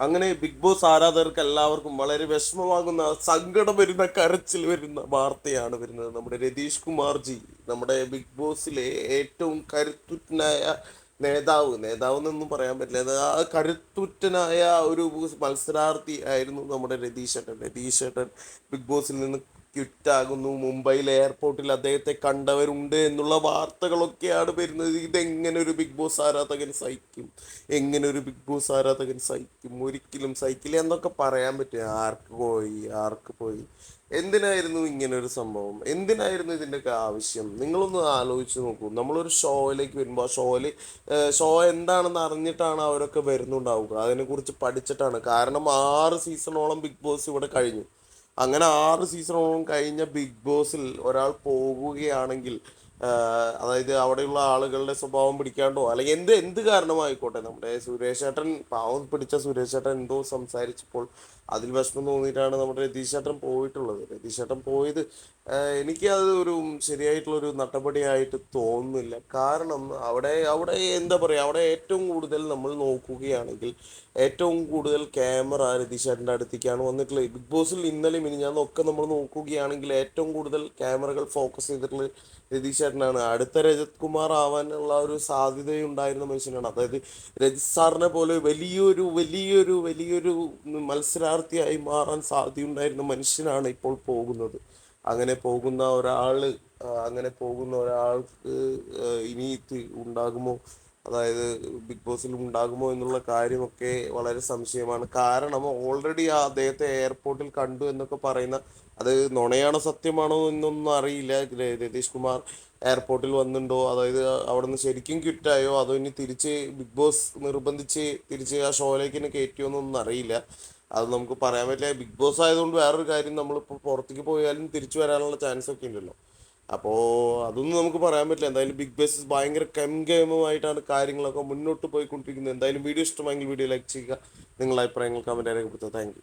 അങ്ങനെ big boss ആരാധകർക്ക് എല്ലാവർക്കും വളരെ വിഷമമാകുന്ന സങ്കടം വരുന്ന കരച്ചിൽ വരുന്ന വാർത്തയാണ് വരുന്നത്. നമ്മുടെ രതീഷ് കുമാർ ജി നമ്മുടെ ബിഗ് ബോസിലെ ഏറ്റവും കരുത്തുറ്റനായ നേതാവ്. നേതാവ് എന്നൊന്നും പറയാൻ പറ്റില്ല. ആ കരുത്തുറ്റനായ ഒരു മത്സരാർത്ഥി ആയിരുന്നു നമ്മുടെ രതീഷ് ഏട്ടൻ. രതീഷ് ഏട്ടൻ ബിഗ് ബോസിൽ നിന്ന് ക്വിറ്റാകുന്നു മുംബൈയിലെ എയർപോർട്ടിൽ അദ്ദേഹത്തെ കണ്ടവരുണ്ട് എന്നുള്ള വാർത്തകളൊക്കെയാണ് വരുന്നത്. ഇതെങ്ങനെ ഒരു ബിഗ് ബോസ് ആരാധകൻ സഹിക്കും? എങ്ങനെ ഒരു ബിഗ് ബോസ് ആരാധകൻ സഹിക്കും? ഒരിക്കലും സഹിക്കില്ല എന്നൊക്കെ പറയാൻ പറ്റും. ആർക്ക് പോയി? ആർക്ക് പോയി? എന്തിനായിരുന്നു ഇങ്ങനെ ഒരു സംഭവം? എന്തിനായിരുന്നു ഇതിന്റെയൊക്കെ ആവശ്യം? നിങ്ങളൊന്ന് ആലോചിച്ച് നോക്കൂ. നമ്മളൊരു ഷോയിലേക്ക് വരുമ്പോൾ ആ ഷോയിൽ ഷോ എന്താണെന്ന് അറിഞ്ഞിട്ടാണ് അവരൊക്കെ വരുന്നുണ്ടാവുക. അതിനെക്കുറിച്ച് പഠിച്ചിട്ടാണ്. കാരണം ആറ് സീസണോളം ബിഗ് ബോസ് ഇവിടെ കഴിഞ്ഞു. അങ്ങനെ ആറ് സീസണോളം കഴിഞ്ഞ ബിഗ് ബോസിൽ ഒരാൾ പോകുകയാണെങ്കിൽ അതായത് അവിടെയുള്ള ആളുകളുടെ സ്വഭാവം പിടിക്കാണ്ടോ? അല്ലെങ്കിൽ എന്ത് എന്ത് കാരണമായിക്കോട്ടെ? നമ്മുടെ സുരേഷ് ഏട്ടൻ പാവം പിടിച്ച സുരേഷ് ഏട്ടൻ എന്തോ സംസാരിച്ചപ്പോൾ അതിൽ വിഷമം തോന്നിയിട്ടാണ് നമ്മുടെ രതീഷ് ഏട്ടൻ പോയിട്ടുള്ളത്. രതീഷ് ഏട്ടൻ പോയത് എനിക്ക് അത് ഒരു ശരിയായിട്ടുള്ള ശരിയായിട്ടുള്ളൊരു നടപടിയായിട്ട് തോന്നുന്നില്ല. കാരണം അവിടെ അവിടെ എന്താ പറയുക അവിടെ ഏറ്റവും കൂടുതൽ നമ്മൾ നോക്കുകയാണെങ്കിൽ ഏറ്റവും കൂടുതൽ ക്യാമറ രതീഷ് ഏട്ടന്റെ അടുത്തേക്കാണ് വന്നിട്ടുള്ളത്. ബിഗ് ബോസിൽ ഇന്നലെ മിനിഞ്ഞാന്നൊക്കെ നമ്മൾ നോക്കുകയാണെങ്കിൽ ഏറ്റവും കൂടുതൽ ക്യാമറകൾ ഫോക്കസ് ചെയ്തിട്ടുള്ള രതീഷ് ചേട്ടനാണ് അടുത്ത രജത് കുമാർ ആവാനുള്ള ഒരു സാധ്യതയുണ്ടായിരുന്ന മനുഷ്യനാണ്. അതായത് രജിത് സാറിനെ പോലെ വലിയൊരു വലിയൊരു വലിയൊരു മത്സരാർത്ഥിയായി മാറാൻ സാധ്യതയുണ്ടായിരുന്ന മനുഷ്യനാണ് ഇപ്പോൾ പോകുന്നത്. അങ്ങനെ പോകുന്ന ഒരാൾ അങ്ങനെ പോകുന്ന ഒരാൾക്ക് ഇനി ഉണ്ടാകുമോ? അതായത് ബിഗ് ബോസിൽ ഉണ്ടാകുമോ എന്നുള്ള കാര്യമൊക്കെ വളരെ സംശയമാണ്. കാരണം ഓൾറെഡി അദ്ദേഹത്തെ എയർപോർട്ടിൽ കണ്ടു എന്നൊക്കെ പറയുന്ന അത് നുണയാണോ സത്യമാണോ എന്നൊന്നും അറിയില്ല. രതീഷ് കുമാർ എയർപോർട്ടിൽ വന്നിട്ടുണ്ടോ? അതായത് അവിടെ നിന്ന് ശരിക്കും ക്വിറ്റായോ അതോ ഇനി തിരിച്ച് ബിഗ് ബോസ് നിർബന്ധിച്ച് തിരിച്ച് ആ ഷോയിലേക്ക് തന്നെ കയറ്റിയോ എന്നൊന്നും അറിയില്ല. അത് നമുക്ക് പറയാൻ പറ്റില്ല. ബിഗ് ബോസ് ആയതുകൊണ്ട് വേറൊരു കാര്യം നമ്മളിപ്പോൾ പുറത്തേക്ക് പോയാലും തിരിച്ചു വരാനുള്ള ചാൻസ് ഒക്കെ ഉണ്ടല്ലോ. അപ്പോൾ അതൊന്നും നമുക്ക് പറയാൻ പറ്റില്ല. എന്തായാലും ബിഗ് ബോസ് ഭയങ്കര കെം ഗെയിമുമായിട്ടാണ് കാര്യങ്ങളൊക്കെ മുന്നോട്ട് പോയിക്കൊണ്ടിരിക്കുന്നത്. എന്തായാലും വീഡിയോ ഇഷ്ടമായെങ്കിൽ വീഡിയോ ലൈക്ക് ചെയ്യുക. നിങ്ങളുടെ അഭിപ്രായങ്ങൾ കമന്റ് രേഖപ്പെടുത്തുക. താങ്ക്